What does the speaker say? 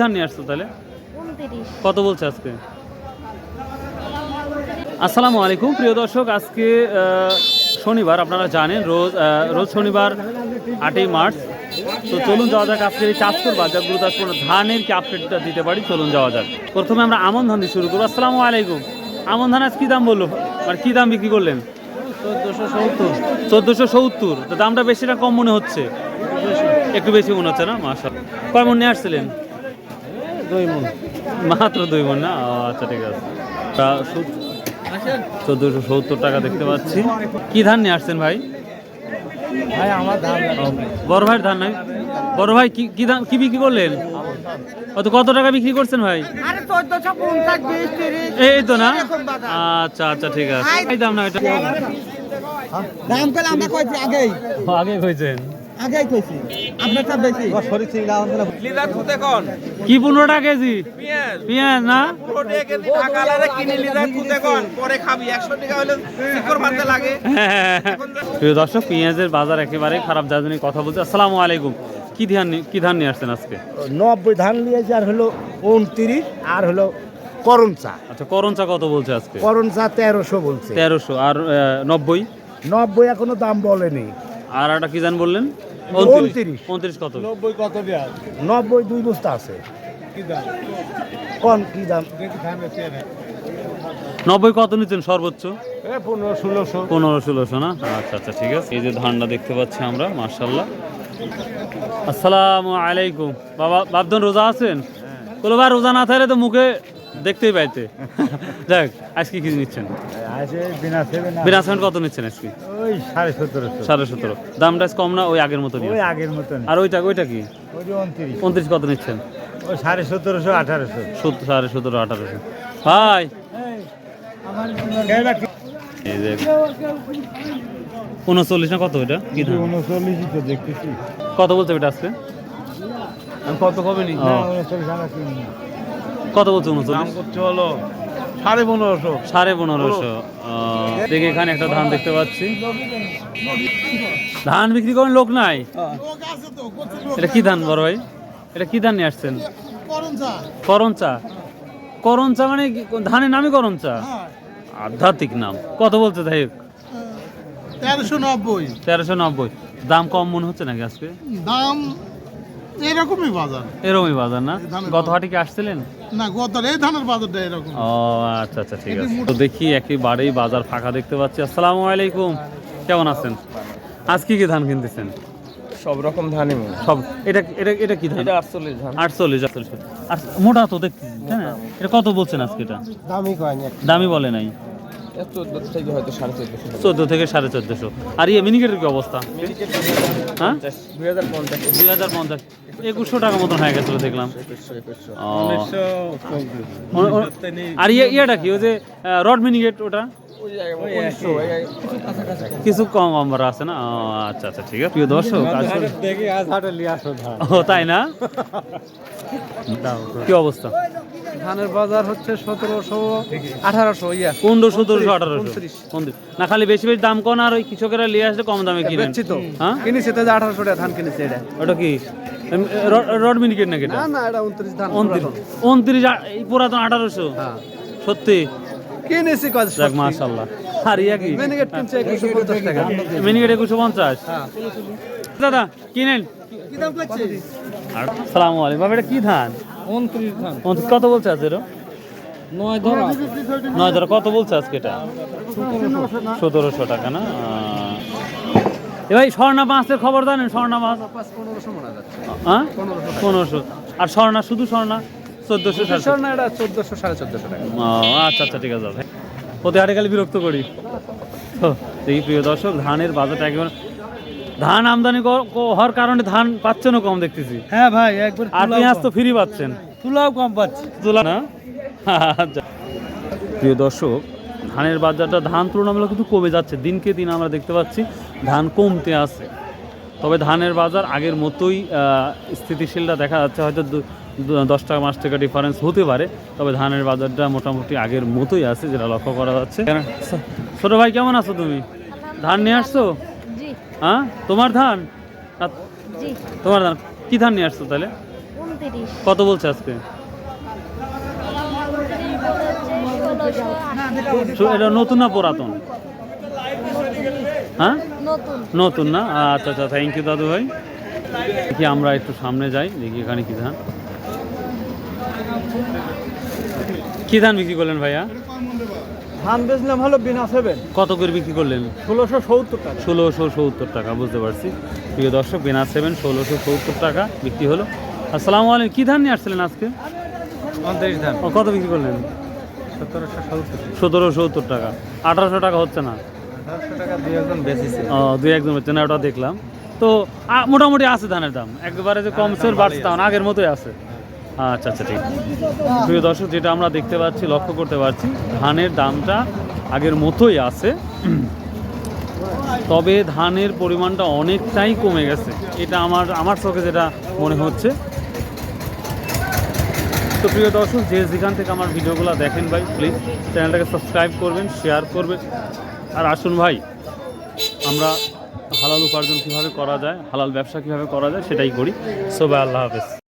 ধান নিয়ে আসছো তাহলে? কত বলছে আজকে? আসসালামু আলাইকুম প্রিয় দর্শক আজকে শনিবার আপনারা জানেন রোজ রোজ শনিবার আটই মার্চ। তো চলুন যাওয়া যাক আজকে এই চাষপুর বাজার গুরুদাসপুর ধানের কি আপডেটটা দিতে পারি? চলুন যাওয়া যাক। প্রথমে আমরা আমন ধান দিয়ে শুরু করব। আসসালামু আলাইকুম। আমন ধান আজ কী দাম বলল? আর কী দাম বিক্রি করলেন? চোদ্দোশো সত্তর। চোদ্দোশো সত্তর। তো দামটা বেশি না কম মনে হচ্ছে। একটু বেশি মনে হচ্ছে না? মাসা কয় মন নিয়ে আসছিলেন? দুই মন। মাত্র দুই মন না? আচ্ছা ঠিক আছে। তা চোদ্দোশো সত্তর টাকা দেখতে পাচ্ছি। কি ধান নিয়ে আসছেন ভাই? ভাই আমার দাম বড় ভাইয়ের ধান নাই? বড় ভাই কি কি ধান কি বিক্রি করলেন? কত কত টাকা বিক্রি করছেন ভাই? এই তো না? আচ্ছা আচ্ছা ঠিক আছে। দাম না এটা দাম আমরা আগেই। আগে কইছেন? আগেই কইছি আপনারটা বেশি। আমাদের লিদার খুঁতে কোন? কি পনেরো টাকা কেজি? পেঁয়াজ। পেঁয়াজ না? রোডে কেজি ঢাকা লারে কিনে লিদার খুঁতে কোন? পরে খাবি। একশো টাকা হলে শিকড় মারতে লাগে। প্রিয় দর্শক পেঁয়াজের বাজার একেবারে খারাপ যার জন্য কথা বলছি। আসসালামু আলাইকুম। কি ধান কি ধান নিয়ে আসছেন আজকে? নব্বই ধান নিয়েছে আর হলো উনত্রিশ আর হলো করণ চা। আচ্ছা করঞ্চা কত বলছে আজকে? করণ চা তেরোশো বলছে। তেরোশো আর আহ, নব্বই? নব্বই এখনও দাম বলেনি। আর একটা কি জান বললেন? উনত্রিশ। উনত্রিশ কত? নব্বই কত নব্বই দুই বস্তা আছে। কোন কি দাম? নব্বই কত নিচ্ছেন সর্বোচ্চ? পনেরো ষোলোশো। পনেরো ষোলোশো না? আচ্ছা আচ্ছা ঠিক আছে। এই যে ধানটা দেখতে পাচ্ছি আমরা মার্শাল্লাহ আসসালামু আলাইকুম। বাবা বাপদন রোজা আছেন? কোনো ভাই রোজা না থাকলে তো মুখে দেখতেই পাইতে। যাক আজকে কি নিচ্ছেন? বিনা সেভেন কত নিচ্ছেন আজকে? ওই সাড়ে সতেরোশো। সাড়ে সতেরো। দামটা কম না ওই আগের মতো ওই আগের মতন আর ওইটা ওইটা কি? উনত্রিশ। কত নিচ্ছেন? ওই সাড়ে সতেরোশো আঠারোশো। সাড়ে সতেরো আঠারোশো। ভাই! উনচল্লিশ না কত ওইটা? কি উনচল্লিশই তো দেখতেছি। কত বলছে ওইটা আজকে? কত কবে নি ও। উনচল্লিশ আমরা কিনি কত বলছে উনচল্লিশ করতে হলো সাড়ে পনেরোশো। সাড়ে পনেরোশো। দেখি এখানে একটা ধান দেখতে পাচ্ছি। ধান বিক্রি করেন লোক নাই? এটা কি ধান বড় ভাই? এটা কি ধান নিয়ে আসছেন? করঞ্চা করঞ্চা মানে ধানের নামই করঞ্চা আধ্যাত্মিক নাম। কত বলছে তাই তেরোশো নব্বই। তেরোশো নব্বই। দাম কম মনে হচ্ছে নাকি আজকে? দাম এরকমই বাজার। এরকমই বাজার না? গত হাটে কি আসছিলেন? না গত এই ধানের বাজারটা এরকম। ও আচ্ছা আচ্ছা ঠিক আছে। তো দেখি একেবারেই বাজার ফাঁকা দেখতে পাচ্ছি। আসসালামু আলাইকুম। কেমন আছেন? আজ কি কি ধান কিনতেছেন? সব রকম ধানই সব এটা এটা এটা কি ধান? এটা আটচল্লিশ ধান। আটচল্লিশ আটচল্লিশ। আর মোটা তো তাই না এটা কত বলছেন আজকে এটা? দামই দামি বলে নাই। চোদ্দ থেকে সাড়ে চোদ্দশো চোদ্দ থেকে সাড়ে চোদ্দোশো। আর ইয়ে মিনিকেটের কি অবস্থা? হ্যাঁ? দুই হাজার পঞ্চাশ। একুশশো টাকা মতন হয়ে গেছিল দেখলাম। আর ইয়ে ইয়েটা কি? ওই যে রড মিনিকেট ওটা? কিছু কম নম্বর আছে না? আচ্ছা আচ্ছা ঠিক আছে। প্রিয় দর্শক ও তাই না? কি অবস্থা? ধানের বাজার হচ্ছে সতেরোশো আঠারোশো ইয়া। পনেরো সতেরোশো আঠারোশো। না খালি বেশি বেশি দাম কম আর ওই কৃষকেরা নিয়ে আসলে কম দামে কিনেন। বেচছি তো হ্যাঁ? কিনেছি তো আঠারোশো টাকা ধান কিনেছি এটা। ওটা কি? রড মিনিকেট নাকি না না এটা উনত্রিশ ধান উনত্রিশ। উনত্রিশ এই পুরাতন আঠারোশো? হ্যাঁ। সত্যি? কিনেছি কাজ যাক মাশাল্লাহ আর ইয়া কি? কিনছে একুশশো পঞ্চাশ টাকা। মিনিকেট একুশো পঞ্চাশ। হ্যাঁ। দাদা কিনেন? আর সালামু আলাইকুম। বাবা এটা কি ধান? উনত্রিশ ধান। উনত্রিশ কত বলছে আজকে এরো নয় ধরা। নয় ধরো কত বলছে আজকে এটা? সতেরোশো টাকা না? আহ, এ ভাই স্বর্ণা মাছের খবর জানেন? স্বর্ণা মাছ পনেরোশো। আর স্বর্ণা শুধু স্বর্ণা? চোদ্দোশো না এটা চোদ্দশো সাড়ে চোদ্দশো টাকা। ও আচ্ছা আচ্ছা ঠিক আছে প্রতি হাটে খালি বিরক্ত করি। দেখি প্রিয় দর্শক ধানের বাজারটা একেবারে ধান আমদানি হওয়ার কারণে ধান পাচ্ছেনও কম দেখতেছি। হ্যাঁ ভাই একবার আর পেঁয়াজ তো ফ্রি পাচ্ছেন। তুলাও কম পাচ্ছি। তুলা না? আচ্ছা। প্রিয় দর্শক ধানের বাজারটা ধান তুলনামূলক কিন্তু কমে যাচ্ছে। দিনকে দিন আমরা দেখতে পাচ্ছি ধান কমতে আছে। তবে ধানের বাজার আগের মতোই স্থিতিশীলটা দেখা যাচ্ছে। হয়তো দশ টাকা পাঁচ টাকা ডিফারেন্স হতে পারে তবে ধানের বাজারটা মোটামুটি আগের মতোই আছে যেটা লক্ষ্য করা যাচ্ছে। ছোট ভাই কেমন আছো তুমি? ধান নিয়ে আসছো? হ্যাঁ? তোমার ধান? তোমার ধান। কি ধান নিয়ে আসছো তাহলে? কত বলছে আজকে? এটা নতুন না পুরাতন? হ্যাঁ? নতুন। নতুন না? আচ্ছা আচ্ছা থ্যাংক ইউ দাদু ভাই দেখি আমরা একটু সামনে যাই দেখি এখানে কি ধান। কি ধান বিক্রি করলেন ভাইয়া? ধান বেচলাম হলো বিনা সেভেন। কত করে বিক্রি করলেন? ষোলোশো সত্তর টাকা। ষোলোশো সত্তর টাকা বুঝতে পারছি। প্রিয় দর্শক বিনা সেভেন ষোলোশো সত্তর টাকা বিক্রি হলো। আসসালামু আলাইকুম কী ধান নিয়ে আসছিলেন আজকে? পঞ্চাশ ধান। ও, কত বিক্রি করলেন? সতেরোশো সত্তর সতেরো সত্তর টাকা। আঠারোশো টাকা হচ্ছে না? আঠারোশো টাকা দুই একজন বেচেছে। ও দুই একজন হচ্ছে না ওটা দেখলাম। তো মোটামুটি আছে ধানের দাম। একবারে যে কমছে বাড়ছে তা না, আগের মতোই আছে। আচ্ছা আচ্ছা ঠিক। প্রিয় দর্শক, যেটা আমরা দেখতে পাচ্ছি, লক্ষ্য করতে পারছি, ধানের দামটা আগের মতোই আছে। তবে ধানের পরিমাণটা অনেকটাই কমে গেছে। এটা আমার আমার চোখে যেটা মনে হচ্ছে। তো প্রিয় দর্শক, যে যেখান থেকে আমার ভিডিওগুলো দেখেন ভাই প্লিজ চ্যানেলটাকে সাবস্ক্রাইব করবেন শেয়ার করবেন। আর আসুন ভাই, আমরা হালাল উপার্জন কীভাবে করা যায়, হালাল ব্যবসা কীভাবে করা যায়, সেটাই করি। সবাই আল্লাহ হাফেজ।